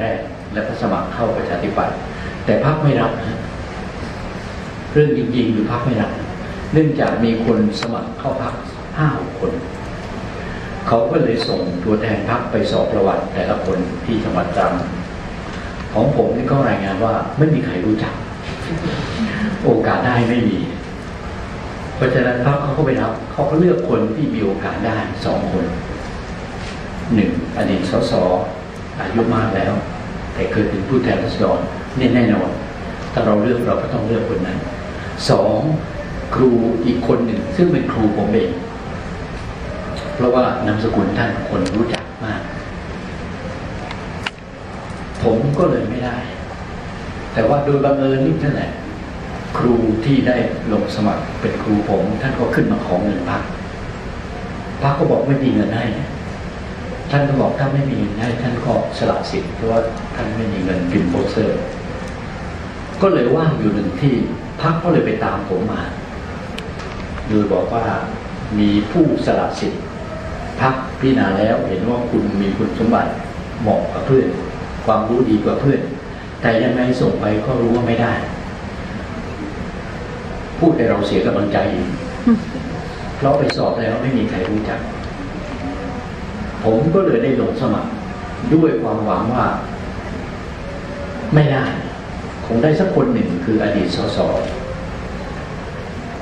แรก และก็สมัครเข้าประชาธิปัตย์แต่พรรคไม่รับนะเรื่องจริงๆคือพรรคไม่รับ เนื่องจากมีคนสมัครเข้าพรรคห้าหกคน เขาก็เลยส่งตัวแทนพรรคไปสอบประวัติแต่ละคนที่จังหวัดตรังของผมนี่ก็รายงานว่าไม่มีใครรู้จัก โอกาสได้ไม่มีเพราะฉะนั้นพรรคเขาก็ไปรับเขาก็เลือกคนที่มีโอกาสได้สองคนหนึ่งอดีตสส อายุมากแล้ว แต่เคยเป็นผู้แทนราษฎรนี่แน่นอน ถ้าเราเลือกเราก็ต้องเลือกคนนั้นสองครูอีกคนหนึ่ง ซึ่งเป็นครูผมเอง เพราะว่านามสกุลท่านคนรู้จักมาก ผมก็เลยไม่ได้ แต่ว่าโดยบังเอิญนี่นั่นแหละ ครูที่ได้ลงสมัครเป็นครูผม ท่านก็ขึ้นมาขอเงินพักพักก็บอกไม่มีเงินให้ ท่านก็บอกถ้าไม่มีเงินให้ท่านก็สละสิทธิ์เพราะว่าท่านไม่มีเงินพิมพ์โปสเตอร์ ก็เลยว่างอยู่หนึ่งที่พักก็เลยไปตามผมมาโดยบอกว่ามีผู้สละสิทธิ์พักพิจารณาแล้วเห็นว่าคุณมีคุณสมบัติเหมาะกับเพื่อน ความรู้ดีกว่าเพื่อน แต่ยังไงส่งไปก็รู้ว่าไม่ได้ พูดให้เราเสียกำลังใจอีกเพราะไปสอบแล้วไม่มีใครรู้จัก ผมก็เลยได้ลงสมัคร ด้วยความหวังว่า ไม่ได้คงได้สักคนหนึ่งคืออดีตสส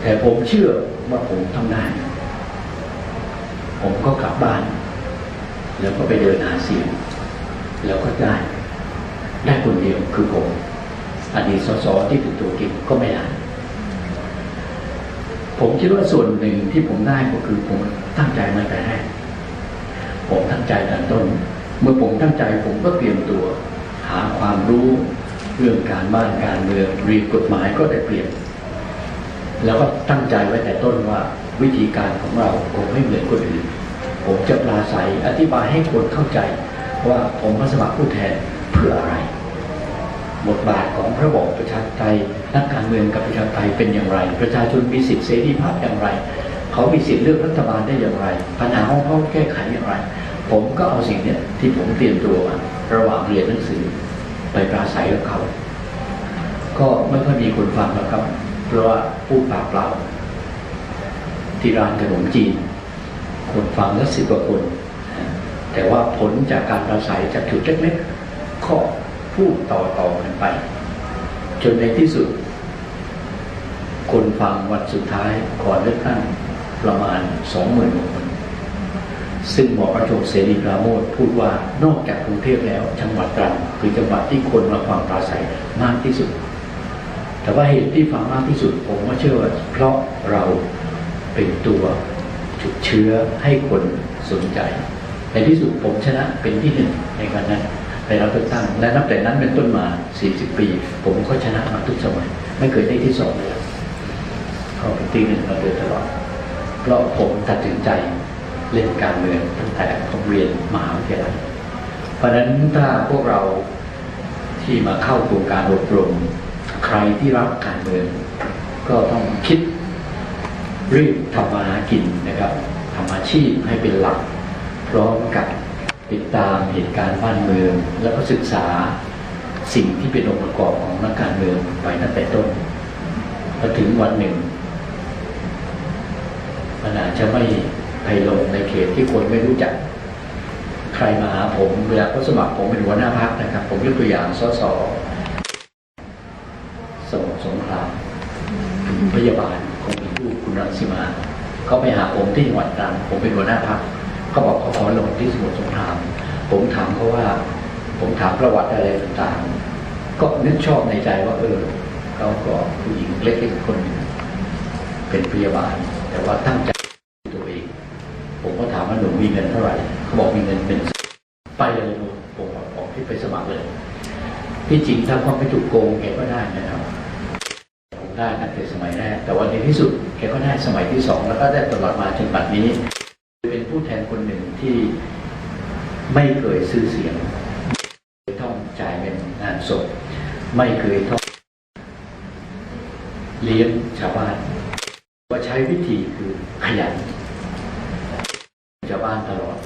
แต่ผมเชื่อว่าผมทำได้ ผมก็กลับบ้าน แล้วก็ไปเดินหาเสียง แล้วก็ได้ ได้คนเดียวคือผม อดีตสสที่เป็นตัวกิจก็ไม่ได้ผมคิดว่าส่วนหนึ่งที่ผมได้ก็คือผมตั้งใจมาแต่แรก ผมตั้งใจแต่ต้น เมื่อผมตั้งใจผมก็เตรียมตัว หาความรู้เรื่องการบ้านการเมืองเรียนกฎหมายก็ได้เปรียบแล้วก็ตั้งใจไว้แต่ต้นว่าวิธีการของเราคงไม่เหมือนคนอื่น ผมจะปราศัยอธิบายให้คนเข้าใจว่าผมมาสมัครผู้แทนเพื่ออะไร บทบาทของระบอบประชาธิปไตยนักการเมืองกับประชาธิปไตยเป็นอย่างไร ประชาชนมีสิทธิเสรีภาพอย่างไร เขามีสิทธิ์เลือกรัฐบาลได้อย่างไร ปัญหาของเขาแก้ไขอย่างไร ผมก็เอาสิ่งเนี้ยที่ผมเตรียมตัวมาระหว่างเรียนหนังสือ ไปปราศัยกับเขา ก็ไม่ค่อยมีคนฟังแล้วครับ เพราะว่าพูดปากเปล่าที่ร้านขนมจีน คนฟังละสิบกว่าคน แต่ว่าผลจากการปราศัยจากจุดเล็กๆก็พูดต่อต่อๆกันไป จนในที่สุด คนฟังวันสุดท้ายก่อนเลือกตั้ง ประมาณสองหมื่นคน ซึ่งหมอประโชคเสรีปราโมทพูดว่านอกจากกรุงเทพแล้วจังหวัดตรังคือจังหวัดที่คนมาฟังปราศัยมากที่สุด แต่ว่าเหตุที่ฟังมากที่สุด ผมก็เชื่อว่าเพราะเราเป็นตัวจุดเชื้อให้คนสนใจ ในที่สุดผมชนะเป็นที่หนึ่งในวันนั้นในรับเลือกตั้งและนับแต่นั้นเป็นต้นมา 40 ปี ผมก็ชนะมาทุกสมัย ไม่เคยได้ที่สองเลยก็เป็นที่หนึ่งมาโดยตลอด เพราะผมตัดสินใจเล่นการเมืองตั้งแต่ผมเรียนมหาวิทยาลัย เพราะฉะนั้นถ้าพวกเราที่มาเข้าโครงการอบรม ใครที่รับการเมือง ก็ต้องคิดรีบทำมาหากินนะครับทำอาชีพให้เป็นหลัก พร้อมกับติดตามเหตุการณ์บ้านเมือง แล้วก็ศึกษาสิ่งที่เป็นองค์ประกอบของนักการเมืองไปตั้งแต่ต้นพอถึงวันหนึ่ง มันอาจจะไม่ไปลงในเขตที่คนไม่รู้จัก ใครมาหาผมเวลาเขาสมัครผมเป็นหัวหน้าพักนะครับ ผมยกตัวอย่างสสสมุทรสงครามพยาบาลคงมีลูกคุณรังสิมาเขาไปหาผมที่จังหวัดตรังผมเป็นหัวหน้าพักเขาบอกเขาขอลงที่สมุทรสงคราม ผมถามเขาว่า ผมถามประวัติอะไรต่างๆ ก็นึกชอบในใจว่าเออเขาก็ผู้หญิงเล็กๆคนหนึ่งเป็นพยาบาล แต่ว่าตั้งใจตัวเอง ผมก็ถา มีเงินเท่าไหร่เขาบอกมีเงินเป็นไปเลยหนูผมบอกออกที่ไปสมัครเลย ที่จริงถ้าเขาไม่ถูกโกงแกก็ได้นะครับผมได้ตั้งแต่สมัยแรก แต่วันในที่สุดแกก็ได้สมัยที่สองแล้วก็ได้ตลอดมาจนบัดนี้ เป็นผู้แทนคนหนึ่งที่ไม่เคยซื้อเสียงไม่ต้องจ่ายเป็นงานศพไม่เคยต้องเลี้ยงชาวบ้านว่าใช้วิธีคือขยันชาวบ้านตลอด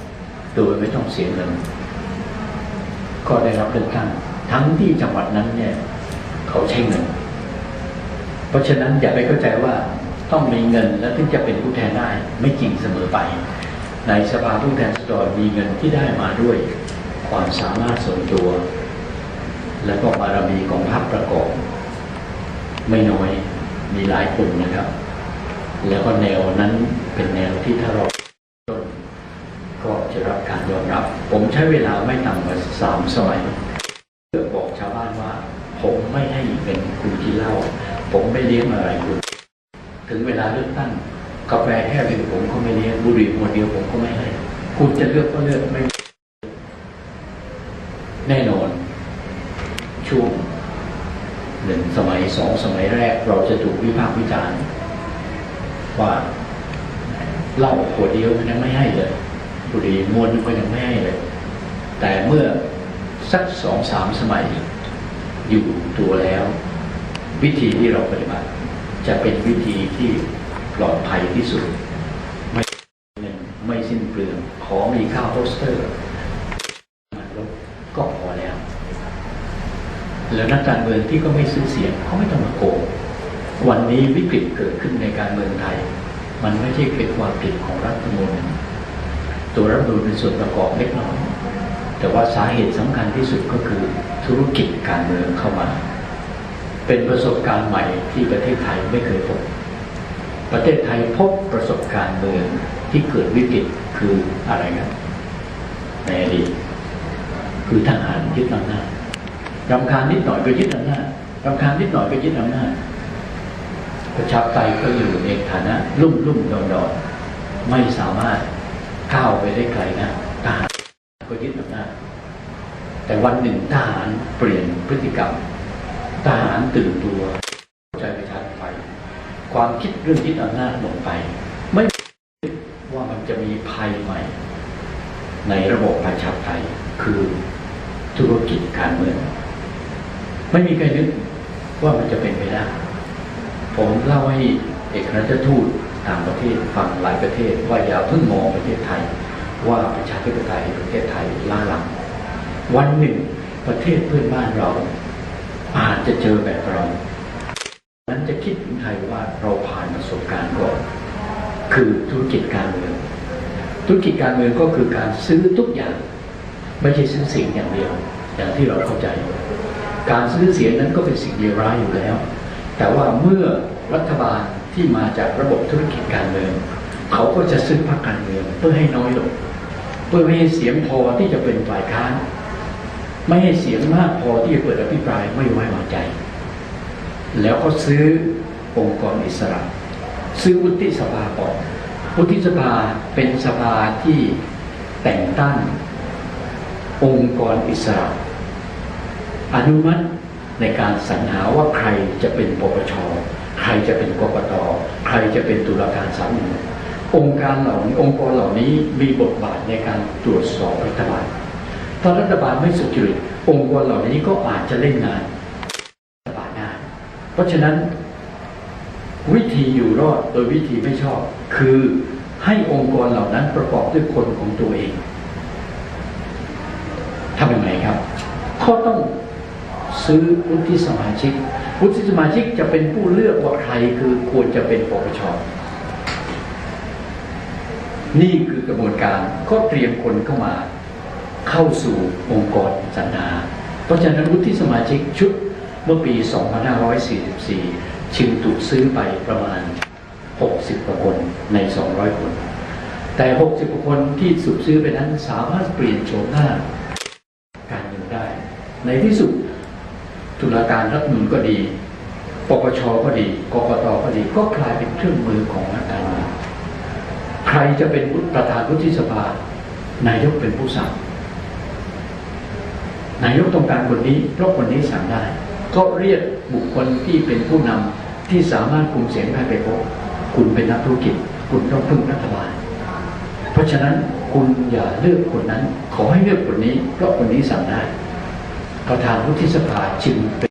โดยไม่ต้องเสียเงิน ก็ได้รับเลือกตั้งทั้งที่จังหวัดนั้นเนี่ย เขาใช้เงิน เพราะฉะนั้นอย่าไปเข้าใจว่าต้องมีเงินแล้วถึงจะเป็นผู้แทนได้ไม่จริงเสมอไป ในสภาผู้แทนราษฎรมีเงินที่ได้มาด้วย ความสามารถส่วนตัว และก็บารมีของพรรคประกอบ ไม่น้อยมีหลายคนนะครับ แล้วก็แนวนั้นเป็นแนวที่ถ้าเรา จะรับการยอมรับ ผมใช้เวลาไม่ต่ำกว่าสามสมัยเพื่อบอกชาวบ้านว่า ผมไม่ให้เป็นคุณกินเล้าผมไม่เลี้ยงอะไรคุณ ถึงเวลาเลือกตั้งกาแฟแค่หนึ่งผมก็ไม่เลี้ยงบุหรี่มวนเดียวผมก็ไม่ให้ คุณจะเลือกก็เลือกไม่ แน่นอน ช่วงหนึ่งสมัยสองสมัยแรกเราจะถูกวิพากษ์วิจารณ์ว่าเหล้าขวดเดียวมันยังไม่ให้เลย บุหรี่มวนก็ยังไม่ให้เลย แต่เมื่อสักสองสามสมัย อยู่ตัวแล้ว วิธีที่เราปฏิบัติ จะเป็นวิธีที่ปลอดภัยที่สุด ไม่เงินไม่สิ้นเปลืองขอมีค่าโปสเตอร์ก็พอแล้ว แล้วนักการเมืองที่ก็ไม่ซื้อเสียงเขาไม่ต้องมาโกงวันนี้วิกฤตเกิดขึ้นในการเมืองไทย มันไม่ใช่เป็นความผิดของรัฐมนูญ ตัวรัฐธรรมนูญเป็นส่วนประกอบเล็กน้อยแต่ว่าสาเหตุสำคัญที่สุดก็คือธุรกิจการเมืองเข้ามา เป็นประสบการณ์ใหม่ที่ประเทศไทยไม่เคยพบ ประเทศไทยพบประสบการณ์เมืองที่เกิดวิกฤตคืออะไรครับในอดีตคือทหารยึดอำนาจรำคาญนิดหน่อยก็ยึดอำนาจรำคาญนิดหน่อยก็ยึดอำนาจประชาธิปไตยก็อยู่ในฐานะลุ่มลุ่มดอนดอนไม่สามารถ ก้าวไปได้ไกลนะทหารก็ยึดอำนาจแต่วันหนึ่งทหารเปลี่ยนพฤติกรรมทหารตื่นตัวใจประชาธิปไตยความคิดเรื่องยึดอำนาจลงไป ไม่คิดว่ามันจะมีภัยใหม่ ในระบบประชาธิปไตยคือธุรกิจการเมือง ไม่มีใครนึกว่ามันจะเป็นไปได้ผมเล่าให้ อกอัครราชทูตต่างประเทศฟังหลายประเทศว่าอย่าเพิ่งมองประเทศไทย ว่าประชาธิปไตยประเทศไทยล้าหลัง วันหนึ่งประเทศเพื่อนบ้านเรา อาจจะเจอแบบเรานั้นจะคิดถึงไทยว่าเราผ่านประสบการณ์ก่อนคือธุรกิจการเมือง ธุรกิจการเมืองก็คือการซื้อทุกอย่าง ไม่ใช่ซื้อเสียงอย่างเดียว อย่างที่เราเข้าใจ การซื้อเสียงนั้นก็เป็นสิ่งเลวร้ายอยู่แล้ว แต่ว่าเมื่อรัฐบาล ที่มาจากระบบธุรกิจการเมืองเขาก็จะซื้อพรรคการเมืองเพื่อให้น้อยลงเพื่อไม่ให้เสียงพอที่จะเป็นฝ่ายค้านไม่ให้เสียงมากพอที่จะเปิดอภิปรายไม่ไว้วางใจ แล้วก็ซื้อองค์กรอิสระ ซื้อวุฒิสภาก่อนวุฒิสภาเป็นสภาที่แต่งตั้ง องค์กรอิสระ อนุมัติในการสรรหาว่าใครจะเป็นปปช ใครจะเป็นกกตใครจะเป็นตุลาการศาลรัฐธรรมนองค์การเหล่านี้องค์กรเหล่านี้มีบทบาทในการตรวจสอบรัฐบาล ถ้ารัฐบาลไม่สุจริตองค์กรเหล่านี้ก็อาจจะเล่นงานรัฐบาลได้เพราะฉะนั้น วิธีอยู่รอดโดยวิธีไม่ชอบ คือให้องค์กรเหล่านั้นประกอบด้วยคนของตัวเองทำยังไงครับเขาต้องซื้อวุฒิสมาชิก วุฒิสมาชิกจะเป็นผู้เลือกว่าใครคือควรจะเป็นปปชนี่คือกระบวนการก็เตรียมคนเข้ามา เข้าสู่องค์กรสรรหาเพราะฉะนั้นวุฒิสมาชิกชุดเมื่อปี 2544 ชิงถูกซื้อไปประมาณ 60กว่าคนใน 200 คน แต่ 60กว่าคนที่ถูกซื้อไปนั้นสามารถเปลี่ยนโฉมหน้า การเมืองได้ ในที่สุด ตุลาการรัฐมนูญก็ดี ปปชก็ดี กกตก็ดี ก็กลายเป็นเครื่องมือของนักการเมืองใครจะเป็นประธานวุฒิสภานายกเป็นผู้สั่งนายกต้องการคนนี้เพราะคนนี้สั่งได้ ก็เรียกบุคคลที่เป็นผู้นำที่สามารถคุมเสียงได้ไปพบคุณเป็นนักธุรกิจ คุณต้องพึ่งรัฐบาล เพราะฉะนั้นคุณอย่าเลือกคนนั้น ขอให้เลือกคนนี้ เพราะคนนี้สั่งได้ ประธานวุฒิสภาจึงเป็น